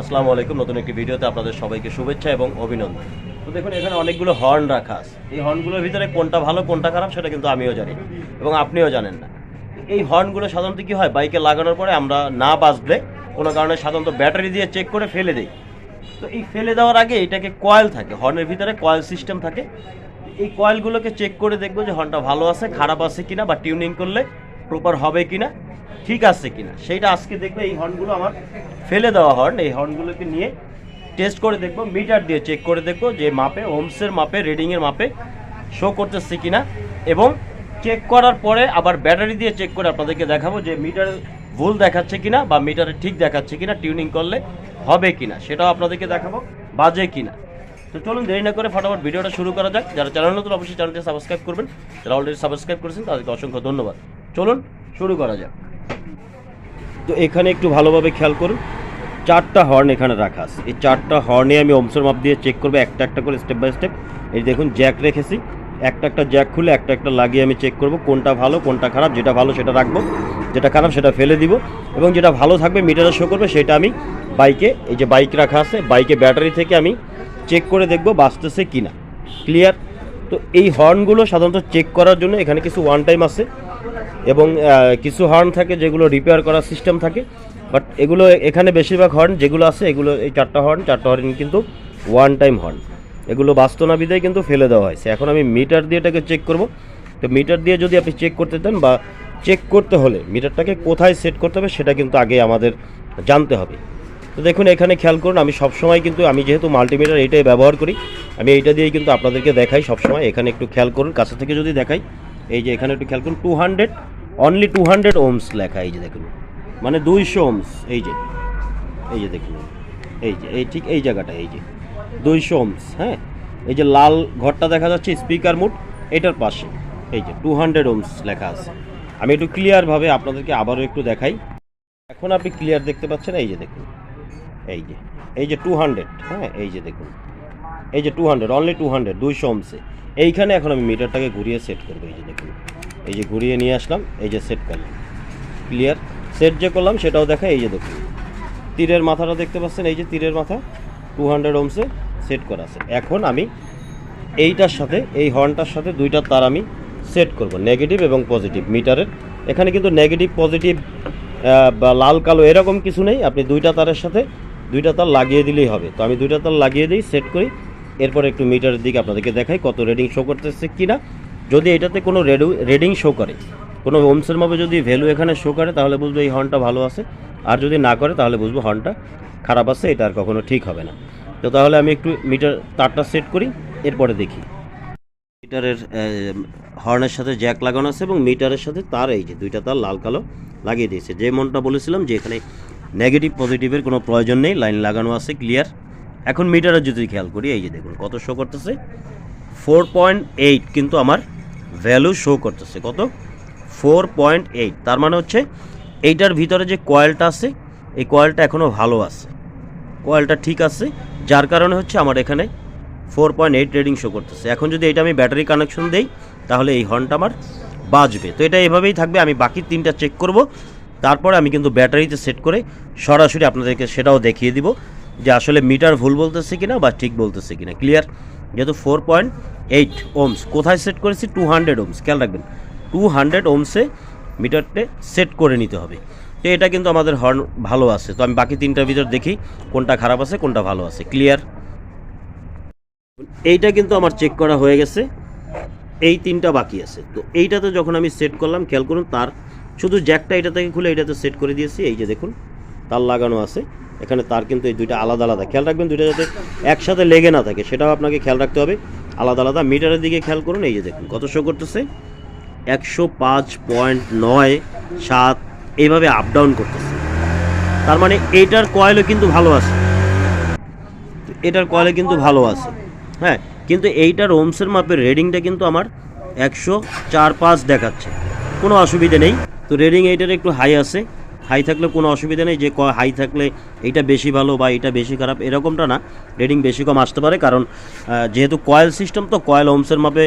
আসসালামু আলাইকুম, নতুন একটি ভিডিওতে আপনাদের সবাইকে শুভেচ্ছা এবং অভিনন্দন। তো দেখুন, এখানে অনেকগুলো হর্ন রাখা আছে। এই হর্নগুলোর ভিতরে কোনটা ভালো, কোনটা খারাপ, সেটা কিন্তু আমিও জানি এবং আপনিও জানেন না। এই হর্নগুলো সাধারণত কি হয়, বাইকে লাগানোর পরে আমরা না বাজলে, কোনো কারণে সাধারণত ব্যাটারি দিয়ে চেক করে ফেলে দিই। তো এই ফেলে দেওয়ার আগে এটাকে কয়েল থাকে হর্নের ভিতরে কয়েল সিস্টেম থাকে। এই কয়েলগুলোকে চেক করে দেখব যে হর্নটা ভালো আছে, খারাপ আছে কিনা বা টিউনিং করলে প্রপার হবে কিনা, ঠিক আছে কিনা, সেইটা আজকে দেখবে এই হর্নগুলো আমার ফেলে দেওয়া হর্ন এই হর্নগুলোকে নিয়ে টেস্ট করে দেখব মিটার দিয়ে চেক করে দেখব যে মাপে ওমসের মাপে রিডিংয়ের মাপে শো করতেছে কিনা এবং চেক করার পরে আবার ব্যাটারি দিয়ে চেক করে আপনাদেরকে দেখাবো যে মিটার ভুল দেখাচ্ছে কিনা বা মিটারে ঠিক দেখাচ্ছে কিনা টিউনিং করলে হবে কিনা, সেটাও আপনাদেরকে দেখাবো, বাজে কিনা। তো চলুন দেরি না করে ফটাফট ভিডিওটা শুরু করা যাক। যারা চ্যানেল নতুন, অবশ্যই চ্যানেলটি সাবস্ক্রাইব করবেন। যারা অলরেডি সাবস্ক্রাইব করেছেন, তাদেরকে অসংখ্য ধন্যবাদ। চলুন শুরু করা যাক। তো এখানে একটু ভালোভাবে খেয়াল করুন, চারটা হর্ন এখানে রাখা আছে। এই চারটা হর্নে আমি ওমসের মাপ দিয়ে চেক করব, একটা একটা করে স্টেপ বাই স্টেপ এই দেখুন জ্যাক রেখেছি। একটা একটা জ্যাক খুলে একটা একটা লাগিয়ে আমি চেক করব, কোনটা ভালো, কোনটা খারাপ, যেটা ভালো সেটা রাখব, যেটা খারাপ সেটা ফেলে দিব। এবং যেটা ভালো থাকবে মিটারে শো করবে, সেটা আমি বাইকে এই যে বাইক রাখা আছে বাইকে ব্যাটারি থেকে আমি চেক করে দেখব বাঁচতেছে কিনা। ক্লিয়ার তো এই হর্নগুলো সাধারণত চেক করার জন্য এখানে কিছু ওয়ান টাইম আছে। এবং কিছু হর্ন থাকে যেগুলো রিপেয়ার করার সিস্টেম থাকে বাট এগুলো এখানে বেশিরভাগ হর্ন যেগুলো আছে, এগুলো এই চারটা হর্ন চারটা হর্ন কিন্তু ওয়ান টাইম হর্ন এগুলো বাস্তনা বিদায় কিন্তু ফেলে দেওয়া হয়েছে। এখন আমি মিটার দিয়ে এটাকে চেক করব। তো মিটার দিয়ে যদি আপনি চেক করতে চান বা চেক করতে হলে মিটারটাকে কোথায় সেট করতে হবে সেটা কিন্তু আগে আমাদের জানতে হবে। তো দেখুন, এখানে খেয়াল করুন, আমি সবসময় কিন্তু, আমি যেহেতু মাল্টিমিটার এইটাই ব্যবহার করি, আমি এইটা দিয়েই কিন্তু আপনাদেরকে দেখাই সবসময়। এখানে একটু খেয়াল করুন, কাছে থেকে যদি দেখাই, এই যে এখানে একটু খেয়াল করুন two hundred only two hundred ohms লেখা, এই যে দেখুন। মানে দুইশো ওমস এই যে। এই যে দেখুন। এই যে, এই ঠিক এই জায়গাটা, এই যে। দুইশো ওমস হ্যাঁ? এই যে লাল ঘরটা দেখা যাচ্ছে স্পিকার মুড, এটার পাশে। এই যে টু হান্ড্রেড ওমস লেখা আছে। আমি একটু ক্লিয়ারভাবে আপনাদেরকে আবারও একটু দেখাই। এখন আপনি ক্লিয়ার দেখতে পাচ্ছেন, এই যে দেখুন। এই যে এই যে টু হান্ড্রেড হ্যাঁ? এই যে দেখুন। এই যে two hundred only two hundred দুইশো ওমসে এইখানে এখন আমি মিটারটাকে ঘুরিয়ে সেট করব, এই যে দেখুন। এই যে ঘুরিয়ে নিয়ে আসলাম, এই যে সেট করলাম ক্লিয়ার সেট যে করলাম, সেটাও দেখা এই যে দেখুন। তীরের মাথাটা দেখতে পাচ্ছেন, এই যে তীরের মাথা টু হান্ড্রেড ওমসে সেট করা আছে। এখন আমি এইটার সাথে, এই হর্নটার সাথে দুইটা তার আমি সেট করব নেগেটিভ এবং পজিটিভ মিটারের এখানে কিন্তু নেগেটিভ পজিটিভ বা লাল, কালো এরকম কিছু নেই। আপনি দুইটা তারের সাথে দুইটা তার লাগিয়ে দিলেই হবে। তো আমি দুইটা তার লাগিয়ে দিই সেট করি। এরপর একটু মিটারের দিকে আপনাদেরকে দেখাই কত রেডিং শো করতেছে কি না যদি এটাতে কোনো রেডিং শো করে, কোনো ওমসের মাপে যদি ভ্যালু এখানে শো করে, তাহলে বুঝব এই হর্নটা ভালো আছে। আর যদি না করে, তাহলে বুঝব হর্নটা খারাপ আছে, এটা আর কখনো ঠিক হবে না। তো তাহলে আমি একটু মিটার তারটা সেট করি, এরপরে দেখি। মিটারের হর্নের সাথে জ্যাক লাগানো আছে এবং মিটারের সাথে তার এই যে দুইটা তার লাল কালো লাগিয়ে দিয়েছে। যে মনটা বলেছিলাম যে এখানে নেগেটিভ পজিটিভের কোনো প্রয়োজন নেই লাইন লাগানো আছে ক্লিয়ার এখন মিটারের যদি খেয়াল করি, এই যে দেখুন কত শো করতেছে। ফোর পয়েন্ট এইট কিন্তু আমার ভ্যালু শো করতেছে। কত? ফোর পয়েন্ট এইট তার মানে হচ্ছে এইটার ভিতরে যে কয়েলটা আছে, এই কয়েলটা এখনও ভালো আছে। কয়েলটা ঠিক আছে, যার কারণে হচ্ছে আমার এখানে four point eight reading show করতেছে। এখন যদি এটা আমি ব্যাটারি কানেকশন দেই, তাহলে এই হর্নটা আমার বাজবে। তো এটা এভাবেই থাকবে, আমি বাকি তিনটা চেক করব। তারপরে আমি কিন্তু ব্যাটারিতে সেট করে সরাসরি আপনাদেরকে সেটাও দেখিয়ে দিব যে আসলে মিটার ভুল বলতেছে কিনা বা ঠিক বলতেছে কিনা। ক্লিয়ার যেহেতু ফোর পয়েন্ট এইট ওমস। কোথায় সেট করেছি? Two hundred ohms. খেয়াল রাখবেন টু হান্ড্রেড ওমসে মিটারটে সেট করে নিতে হবে। তো এটা কিন্তু আমাদের হর্ন ভালো আছে। তো আমি বাকি তিনটার ভিতর দেখি কোনটা খারাপ আছে, কোনটা ভালো আছে। ক্লিয়ার এইটা কিন্তু আমার চেক করা হয়ে গেছে। এই তিনটা বাকি আছে। তো এইটাতে যখন আমি সেট করলাম, খেয়াল করুন, তার শুধু জ্যাকটা এটা থেকে খুলে এইটাতে সেট করে দিয়েছি। এই যে দেখুন, তার লাগানো আছে। এখানে তার কিন্তু এই দুইটা আলাদা আলাদা। খেয়াল রাখবেন, দুইটা যাতে একসাথে লেগে না থাকে, সেটাও আপনাকে খেয়াল রাখতে হবে। আলাদা আলাদা মিটারের দিকে খেয়াল করুন, এই যে দেখুন, কত শো করতেছে? একশো পাঁচ পয়েন্ট নয় সাত, এইভাবে আপ ডাউন করতেছে। তার মানে এইটার কয়েলও কিন্তু ভালো আছে। এটার কয়েলে কিন্তু ভালো আছে। হ্যাঁ কিন্তু এইটার ওমসের মাপের রেডিংটা কিন্তু আমার একশো চার পাঁচ দেখাচ্ছে। কোনো অসুবিধে নেই। তো রেডিং এইটার একটু হাই আছে। হাই থাকলে কোনো অসুবিধা নেই, যে হাই থাকলে এইটা বেশি ভালো বা এটা বেশি খারাপ এরকমটা না। রেডিং বেশি কম আসতে পারে কারণ যেহেতু কয়েল সিস্টেম তো কয়েল ওমসের মাপে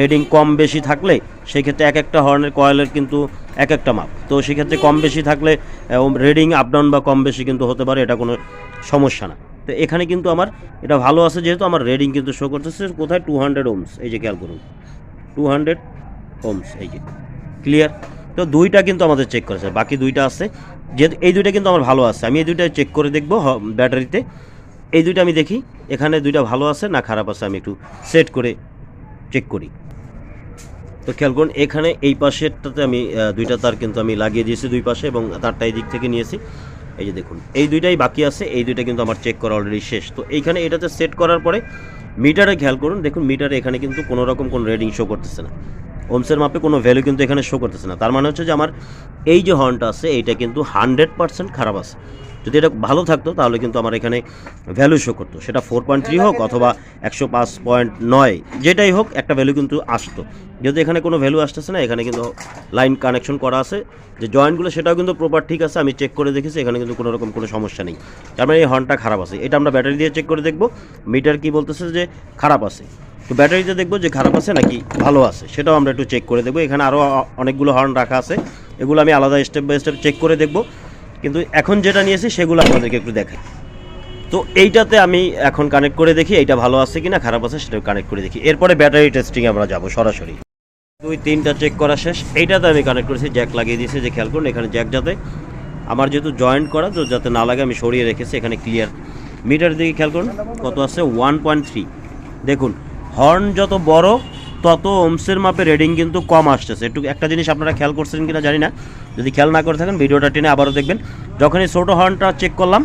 রেডিং কম বেশি থাকলে সেক্ষেত্রে এক একটা হর্নের কয়েলের কিন্তু এক একটা মাপ। তো সেক্ষেত্রে কম বেশি থাকলে রেডিং আপ ডাউন বা কম বেশি কিন্তু হতে পারে, এটা কোনো সমস্যা না। তো এখানে কিন্তু আমার, এটা ভালো আছে যেহেতু আমার রেডিং কিন্তু শো করতেছে, কোথায়? টু হান্ড্রেড ওমস এই যে খেয়াল করুন। টু হান্ড্রেড ওমস এই যে। ক্লিয়ার তো দুইটা কিন্তু আমাদের চেক করেছে, বাকি দুইটা আছে। যেহেতু এই দুইটা কিন্তু আমার ভালো আছে, আমি এই দুইটা চেক করে দেখব ব্যাটারিতে। এই দুইটা আমি দেখি, এখানে দুইটা ভালো আছে না খারাপ আছে আমি একটু সেট করে চেক করি। তো খেয়াল করুন, এখানে এই পাশেরটাতে আমি দুইটা তার কিন্তু আমি লাগিয়ে দিয়েছি দুই পাশে এবং তারটা এই দিক থেকে নিয়েছি। এই যে দেখুন, এই দুইটাই বাকি আছে, এই দুইটা কিন্তু আমার চেক করা অলরেডি শেষ। তো এইখানে এটাতে সেট করার পরে মিটারে খেয়াল করুন, দেখুন মিটারে এখানে কিন্তু কোনো রকম কোনো রেডিং শো করতেছে না। ওমসের মাপে কোনো ভ্যালু কিন্তু এখানে শো করতেছে না। তার মানে হচ্ছে যে আমার এই যে হর্নটা আছে এইটা কিন্তু হান্ড্রেড পার্সেন্ট খারাপ আছে। যদি এটা ভালো থাকতো তাহলে কিন্তু আমার এখানে ভ্যালু শো করতো। সেটা ফোর পয়েন্ট থ্রি হোক অথবা একশো পাঁচ পয়েন্ট নয় যেটাই হোক একটা ভ্যালু কিন্তু আসতো। যেহেতু এখানে কোনো ভ্যালু আসতেছে না এখানে কিন্তু লাইন কানেকশন করা আছে। যে জয়েন্টগুলো সেটাও কিন্তু প্রপার ঠিক আছে আমি চেক করে দেখেছি এখানে কিন্তু কোনো রকম কোনো সমস্যা নেই। তার মানে এই হর্নটা খারাপ আছে। এটা আমরা ব্যাটারি দিয়ে চেক করে দেখব। মিটার কি বলতেছে যে খারাপ আছে। তো ব্যাটারিতে দেখব যে খারাপ আছে নাকি ভালো আছে, সেটাও আমরা একটু চেক করে দেখব। এখানে আরও অনেকগুলো হর্ন রাখা আছে, এগুলো আমি আলাদা স্টেপ বাই স্টেপ চেক করে দেখব। কিন্তু এখন যেটা নিয়েছি সেগুলো আপনাদেরকে একটু দেখাই। তো এইটাতে আমি এখন কানেক্ট করে দেখি এইটা ভালো আছে কিনা, খারাপ আছে সেটা কানেক্ট করে দেখি। এরপরে ব্যাটারি টেস্টিং আমরা যাব সরাসরি। দুই, তিনটা চেক করা শেষ। এইটাতে আমি কানেক্ট করেছি জ্যাক লাগিয়ে দিয়েছি, যে খেয়াল করুন এখানে জ্যাক যাতে আমার যেহেতু জয়েন্ট করা, তো যাতে না লাগে আমি সরিয়ে রেখেছি, এখানে ক্লিয়ার মিটার দিকে খেয়াল করুন, কত আছে? ওয়ান পয়েন্ট থ্রি দেখুন হর্ন যত বড়, তত ওমসের মাপে রেডিং কিন্তু কম আসতেছে। একটু একটা জিনিস আপনারা খেয়াল করছেন কিনা জানি না। যদি খেয়াল না করে থাকেন, ভিডিওটা টেনে আবারও দেখবেন। যখন এই ছোটো হর্নটা চেক করলাম,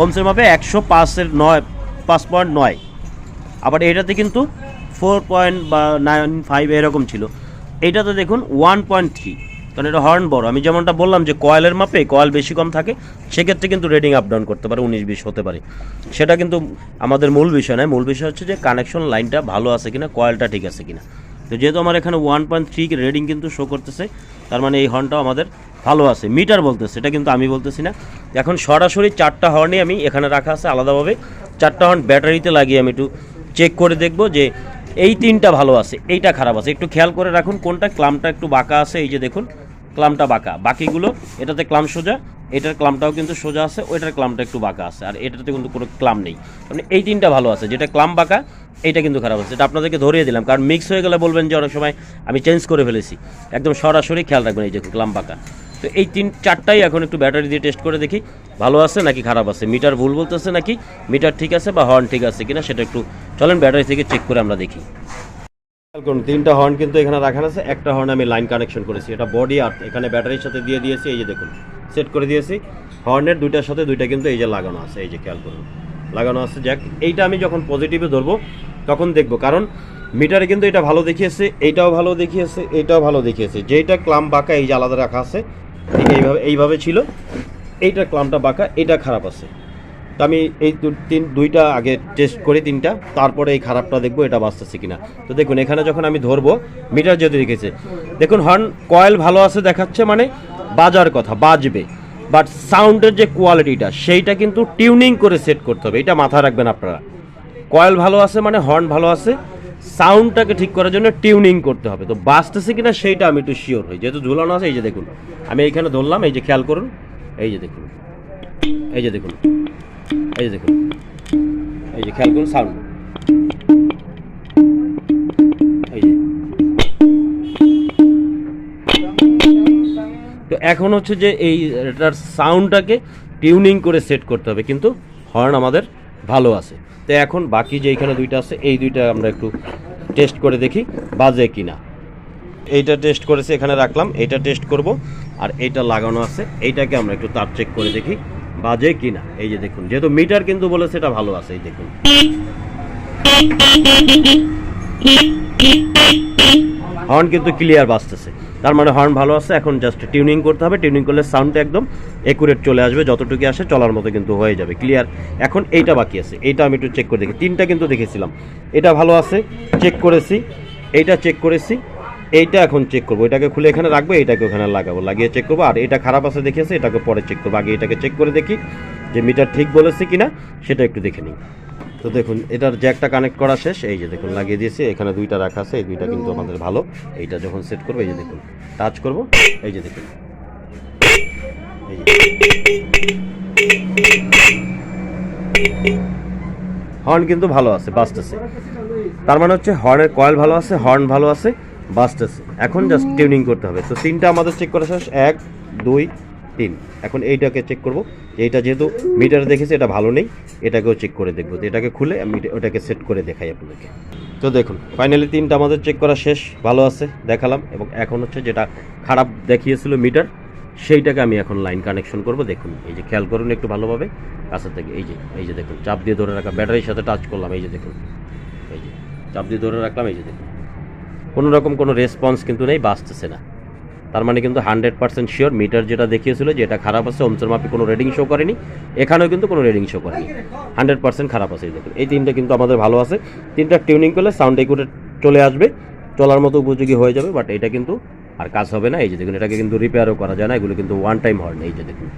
ওমসের মাপে একশো পাঁচের নয়, পাঁচ পয়েন্ট নয়। আবার এটাতে কিন্তু ফোর পয়েন্ট বা নাইন ফাইভ এরকম ছিল। এইটাতে দেখুন ওয়ান পয়েন্ট থ্রি কারণ এটা হর্ন বড়। আমি যেমনটা বললাম যে কয়েলের মাপে কয়েল বেশি কম থাকে, সেক্ষেত্রে কিন্তু রেডিং আপ ডাউন করতে পারে, উনিশ, বিশ হতে পারে। সেটা কিন্তু আমাদের মূল বিষয় নয়। মূল বিষয় হচ্ছে যে কানেকশন লাইনটা ভালো আছে কিনা কয়েলটা ঠিক আছে কিনা। তো যেহেতু আমার এখানে ওয়ান পয়েন্ট থ্রি রেডিং কিন্তু শো করতেছে, তার মানে এই হর্নটাও আমাদের ভালো আছে। মিটার বলতেছে, এটা কিন্তু আমি বলতেছি না। এখন সরাসরি চারটা হর্নই আমি এখানে রাখা আছে আলাদাভাবে। চারটা হর্ন ব্যাটারিতে লাগিয়ে আমি একটু চেক করে দেখব যে এই তিনটা ভালো আছে, এইটা খারাপ আছে। একটু খেয়াল করে রাখুন, কোনটা? ক্লামটা একটু বাঁকা আছে, এই যে দেখুন, ক্লামটা বাঁকা। বাকিগুলো, এটাতে ক্লাম সোজা, এটার ক্লামটাও কিন্তু সোজা আছে, ওইটার ক্লামটা একটু বাঁকা আছে, আর এটাতে কিন্তু কোনো ক্লাম নেই। মানে এই তিনটা ভালো আছে, যেটা ক্লাম বাঁকা, এইটা কিন্তু খারাপ আছে এটা আপনাদেরকে ধরিয়ে দিলাম, কারণ মিক্স হয়ে গেলে বলবেন যে অনেক সময় আমি চেঞ্জ করে ফেলেছি। একদম সরাসরি খেয়াল রাখবেন, এই যে ক্লাম বাঁকা। তো এই তিন, চারটাই এখন একটু ব্যাটারি দিয়ে টেস্ট করে দেখি। ভালো আছে নাকি খারাপ আছে? মিটার ভুল বলতেছে নাকি? মিটার ঠিক আছে বা হর্ন ঠিক আছে কিনা সেটা একটু চলেন ব্যাটারি থেকে চেক করে আমরা দেখি। তিনটা হর্ন কিন্তু এখানে রাখা আছে। একটা হর্ন আমি লাইন কানেকশন করেছি। এটা বডি আর এখানে ব্যাটারির সাথে দিয়ে দিয়েছি। এই যে দেখুন সেট করে দিয়েছি। হর্নের দুইটার সাথে দুইটা কিন্তু এই যে লাগানো আছে। এই যে খেয়াল করুন, লাগানো আছে। যাক, এইটা আমি যখন পজিটিভে ধরবো, তখন দেখব। কারণ মিটারে কিন্তু এটা ভালো দেখিয়েছে, এইটাও ভালো দেখিয়েছে, এইটাও ভালো দেখিয়েছে। যেইটা ক্লাম বাঁকা, এই যে আলাদা রাখা আছে ঠিক এইভাবে এইভাবে ছিল। এইটা ক্লামটা বাঁকা, এটা খারাপ আছে। তো আমি এই তিন দুইটা আগে টেস্ট করি তিনটা, তারপরে এই খারাপটা দেখব, এটা বাঁচতেছে কিনা। তো দেখুন, এখানে যখন আমি ধরবো, মিটার যেহেতু রেখেছে। দেখুন, হর্ন, কয়েল ভালো আছে দেখাচ্ছে মানে বাজার কথা, বাজবে। বাট সাউন্ডের যে কোয়ালিটিটা সেইটা কিন্তু টিউনিং করে সেট করতে হবে। এটা মাথায় রাখবেন আপনারা। কয়েল ভালো আছে মানে হর্ন ভালো আছে। সাউন্ডটাকে ঠিক করার জন্য টিউনিং করতে হবে। তো বাঁচতেছে কিনা সেইটা আমি একটু শিওর হই। যেহেতু ঝুলানো আছে, এই যে দেখুন। আমি এইখানে ধরলাম, এই যে খেয়াল করুন। এই যে দেখুন। এই যে দেখুন। এই যে দেখুন। এই যে খেয়াল করুন, সাউন্ড। এই যে। তো এখন হচ্ছে যে এই, এটার সাউন্ডটাকে টিউনিং করে সেট করতে হবে। কিন্তু হর্ন আমাদের ভালো আছে। তো এখন বাকি যে এইখানে দুইটা আছে, এই দুইটা আমরা একটু টেস্ট করে দেখি বাজে কিনা। এইটা টেস্ট করেছি, এখানে রাখলাম, এইটা টেস্ট করব, আর এইটা লাগানো আছে। এইটাকে আমরা একটু তার চেক করে দেখি বাজে কিনা। এই যে দেখুন, যেহেতু মিটার কিন্তু বলেছে এটা ভালো আছে, এই দেখুন। হর্ন কিন্তু ক্লিয়ার বাজতেছে। তার মানে হর্ন ভালো আছে, এখন জাস্ট টিউনিং করতে হবে টিউনিং করলে সাউন্ডটা একদম একুরেট চলে আসবে যতটুকু আসে চলার মতো কিন্তু হয়ে যাবে ক্লিয়ার এখন এইটা বাকি আছে, এইটা আমি একটু চেক করে দেখি, তিনটা কিন্তু দেখেছিলাম, এটা ভালো আছে চেক করেছি, এইটা চেক করেছি, এইটা এখন চেক করব, এটাকে খুলে এখানে রাখব এটাকে ওখানে লাগাবো, লাগিয়ে চেক করব, আর এটা খারাপ আছে দেখেছে এটাকে পরে চেক করব, আগে এটাকে চেক করে দেখি যে মিটার ঠিক বলেছে কিনা, সেটা একটু দেখে নিই। তো দেখুন, এটার জ্যাকটা কানেক্ট করা শেষ, এই যে দেখুন, লাগিয়ে দিয়েছি, এখানে দুইটা রাখা আছে, এই দুইটা কিন্তু আমাদের ভালো। এইটা যখন সেট করব, এই যে দেখুন টাচ করব, এই যে দেখুন। হর্ন কিন্তু ভালো আছে বাজতেছে তার মানে হচ্ছে হর্নের কয়েল ভালো আছে হর্ন ভালো আছে বাজতেছে এখন জাস্ট টিউনিং করতে হবে। তো তিনটা আমাদের চেক করা শেষ, এক, দুই তিন। এখন এইটাকে চেক করব। এইটা যেহেতু মিটার দেখেছি, এটা ভালো নেই। এটাকেও চেক করে দেখব। এটাকে খুলে আমি ওটাকে সেট করে দেখাই আপনাদেরকে। তো দেখুন ফাইনালি তিনটা আমাদের চেক করা শেষ। ভালো আছে, দেখালাম। এবং এখন হচ্ছে যেটা খারাপ দেখিয়েছিল মিটার সেইটাকে আমি এখন লাইন কানেকশন করব। দেখুন, এই যে খেয়াল করুন একটু ভালোভাবে। কাছে থেকে এই যে এই যে দেখুন, চাপ দিয়ে ধরে রাখা ব্যাটারির সাথে টাচ করলাম। এই যে দেখুন, এই যে চাপ দিয়ে ধরে রাখলাম। এই যে দেখুন। কোনো রকম কোনো রেসপন্স কিন্তু নেই, বাঁচতেছে না। তার মানে কিন্তু হান্ড্রেড পার্সেন্ট শিওর মিটার যেটা দেখিয়েছিল যে এটা খারাপ আছে, ওমসের মাপে কোনো রেডিং শো করেনি। এখানেও কিন্তু কোনো রেডিং শো করেনি। হান্ড্রেড পার্সেন্ট খারাপ আছে দেখুন। এই তিনটা কিন্তু আমাদের ভালো আছে। তিনটা টিউনিং করলে সাউন্ড একুটে চলে আসবে। চলার মতো উপযোগী হয়ে যাবে বাট এটা কিন্তু আর কাজ হবে না। এই যে দেখুন, এটাকে কিন্তু রিপেয়ারও করা যায় না। এগুলো কিন্তু ওয়ান টাইম হর্ন এই যে দেখুন।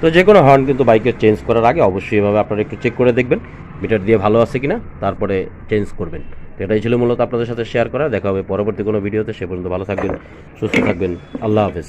তো যে কোনো হর্ন কিন্তু বাইকের চেঞ্জ করার আগে অবশ্যই এভাবে আপনারা একটু চেক করে দেখবেন। মিটার দিয়ে ভালো আছে কিনা, তারপরে চেঞ্জ করবেন। তো এটাই ছিল মূলত আপনাদের সাথে শেয়ার করা। দেখা হবে পরবর্তী কোনো ভিডিওতে সে পর্যন্ত ভালো থাকবেন, সুস্থ থাকবেন। আল্লাহ হাফেজ।